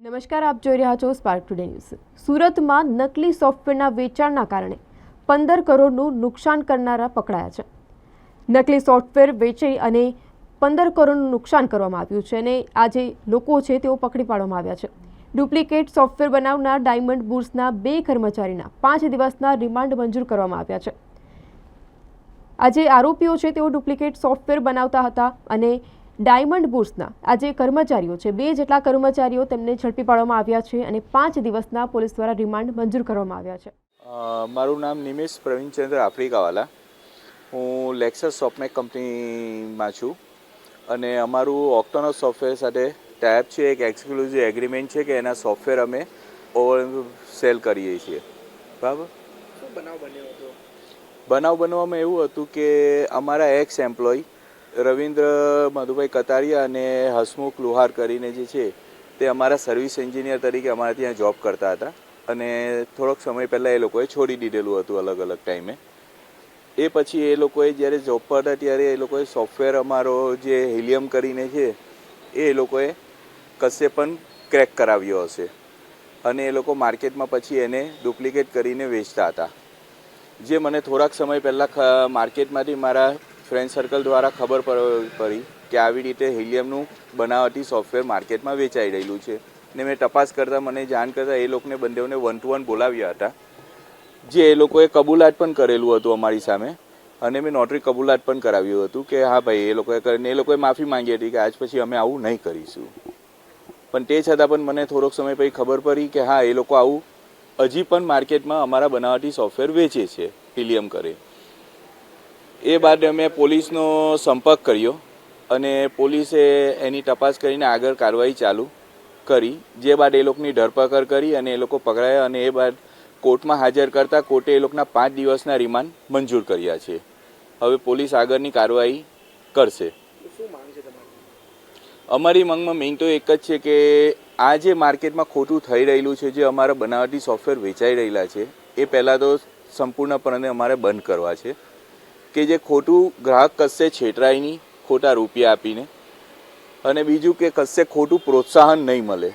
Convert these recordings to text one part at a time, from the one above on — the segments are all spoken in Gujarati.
નમસ્કાર, આપ જોઈ રહ્યા છો સ્પાર્ક ટુડે ન્યૂઝ સુરતમાં નકલી સોફ્ટવેરના વેચાણના કારણે પંદર કરોડનું નુકસાન કરનારા પકડાયા છે. નકલી સોફ્ટવેર વેચી અને પંદર કરોડનું નુકસાન કરવામાં આવ્યું છે અને આ જે લોકો છે તેઓ પકડી પાડવામાં આવ્યા છે. ડુપ્લિકેટ સોફ્ટવેર બનાવનાર ડાયમંડ બુર્સના બે કર્મચારીના પાંચ દિવસના રિમાન્ડ મંજૂર કરવામાં આવ્યા છે. આ જે આરોપીઓ છે તેઓ ડુપ્લિકેટ સોફ્ટવેર બનાવતા હતા અને ડાયમંડ બુર્સના આ જે કર્મચારીઓ છે. બે જેટલા કર્મચારીઓ તેમને ઝડપી પાડવામાં આવ્યા છે અને પાંચ દિવસના પોલીસ દ્વારા રિમાન્ડ મંજૂર કરવામાં આવ્યા છે. મારું નામ નિમેશ પ્રવીણચંદ્ર આફ્રિકાવાલા. હું લેક્સસ સોફ્ટમેક કંપનીમાં છું અને અમારું ઓક્ટોનો સોફ્ટવેર સાથે ટાઈપ છે. એક એક્સક્લુઝિવ એગ્રીમેન્ટ છે કે એના સોફ્ટવેર અમે ઓવર સેલ કરીએ છીએ. બરાબર? બનાવ બન્યો હતો? બનાવ બનવામાં એવું હતું કે અમારા એક્સ એમ્પ્લોય રવિન્દ્ર મધુભાઈ કતારિયા અને હસમુખ લુહાર કરીને જે છે, તે અમારા સર્વિસ એન્જિનિયર તરીકે અમારા ત્યાં જોબ કરતા હતા. અને થોડોક સમય પહેલાં એ લોકોએ છોડી દીધેલું હતું અલગ અલગ ટાઈમે એ. પછી એ લોકોએ જ્યારે જોબ પર હતા ત્યારે એ લોકોએ સોફ્ટવેર અમારો જે હિલિયમ કરીને છે, એ લોકોએ કશે પણ ક્રેક કરાવ્યો હશે. અને એ લોકો માર્કેટમાં પછી એને ડુપ્લિકેટ કરીને વેચતા હતા. જે મને થોડાક સમય પહેલાં માર્કેટમાંથી મારા ફ્રેન્ડ સર્કલ દ્વારા ખબર પડી કે આવી રીતે હિલિયમનું બનાવટી સોફ્ટવેર માર્કેટમાં વેચાઈ રહેલું છે. ને મેં તપાસ કરતાં, મને જાણ કરતાં એ લોકોને બંનેઓને વન ટુ વન બોલાવ્યા હતા. જે એ લોકોએ કબૂલાત પણ કરેલું હતું અમારી સામે. અને મેં નોટરી કબૂલાત પણ કરાવ્યું હતું કે હા ભાઈ, એ લોકોએ કરીને એ લોકોએ માફી માંગી હતી કે આજ પછી અમે આવું નહીં કરીશું. પણ તે છતાં પણ મને થોડોક સમય પછી ખબર પડી કે હા, એ લોકો આવું હજી પણ માર્કેટમાં અમારા બનાવટી સોફ્ટવેર વેચે છે, હિલિયમ કરે. એ બાદ અમે પોલીસનો સંપર્ક કર્યો અને પોલીસે એની તપાસ કરીને આગળ કાર્યવાહી ચાલુ કરી, જે બાદ એ લોકોની ધરપકડ કરી અને એ લોકો પકડાયા અને એ બાદ કોર્ટમાં હાજર કરતા કોર્ટે એ લોકોના પાંચ દિવસના રિમાન્ડ મંજૂર કર્યા છે. હવે પોલીસ આગળની કાર્યવાહી કરશે. અમારી માંગમાં મેઇન તો એક જ છે કે આ જે માર્કેટમાં ખોટું થઈ રહેલું છે, જે અમારા બનાવટી સોફ્ટવેર વેચાઈ રહેલા છે, એ પહેલાં તો સંપૂર્ણપણે અમારે બંધ કરવા છે. કે જે ખોટું ગ્રાહક કશે છેતરાય નહીં ખોટા રૂપિયા આપીને. અને બીજું કે કશે ખોટું પ્રોત્સાહન નહીં મળે.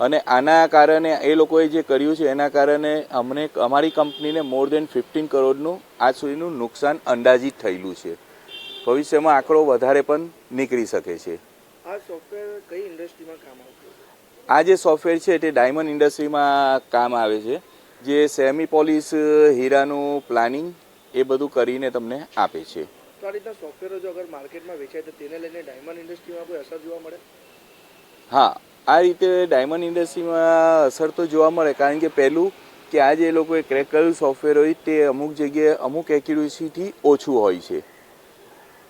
અને આના કારણે એ લોકોએ જે કર્યું છે એના કારણે અમને અમારી કંપનીને મોર દેન ફિફ્ટીન કરોડનું આજ સુધીનું નુકસાન અંદાજિત થયેલું છે. ભવિષ્યમાં આંકડો વધારે પણ નીકળી શકે છે. આ સોફ્ટવેર કઈ ઇન્ડસ્ટ્રીમાં કામ આવતું આ જે સોફ્ટવેર છે તે ડાયમંડ ઇન્ડસ્ટ્રીમાં કામ આવે છે. જે સેમી પોલિશ હીરાનું પ્લાનિંગ એ બધું કરીને તમને આપે છે. તો આ રીતના સોફ્ટવેરો જો અગર માર્કેટમાં વેચાય તો તેને લઈને ડાયમંડ ઇન્ડસ્ટ્રીમાં કોઈ અસર જોવા મળે? હા આ રીતે ડાયમંડ ઇન્ડસ્ટ્રીમાં અસર તો જોવા મળે કારણ કે પહેલું કે આ જે લોકોએ ક્રેક કરેલું સોફ્ટવેર હોય તે અમુક જગ્યાએ અમુક એક્યુરેસીથી ઓછું હોય છે.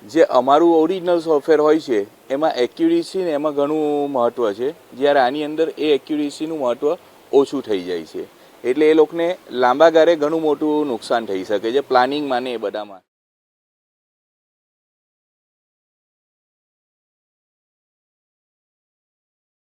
જે અમારું ઓરિજિનલ સોફ્ટવેર હોય છે એમાં એક્યુરેસી ને એમાં ઘણું મહત્ત્વ છે. જ્યારે આની અંદર એ એક્યુરેસીનું મહત્ત્વ ઓછું થઈ જાય છે. એટલે એ લોકોને લાંબા ગાળે ઘણું મોટું નુકસાન થઈ શકે છે. પ્લાનિંગમાં ને એ બધામાં.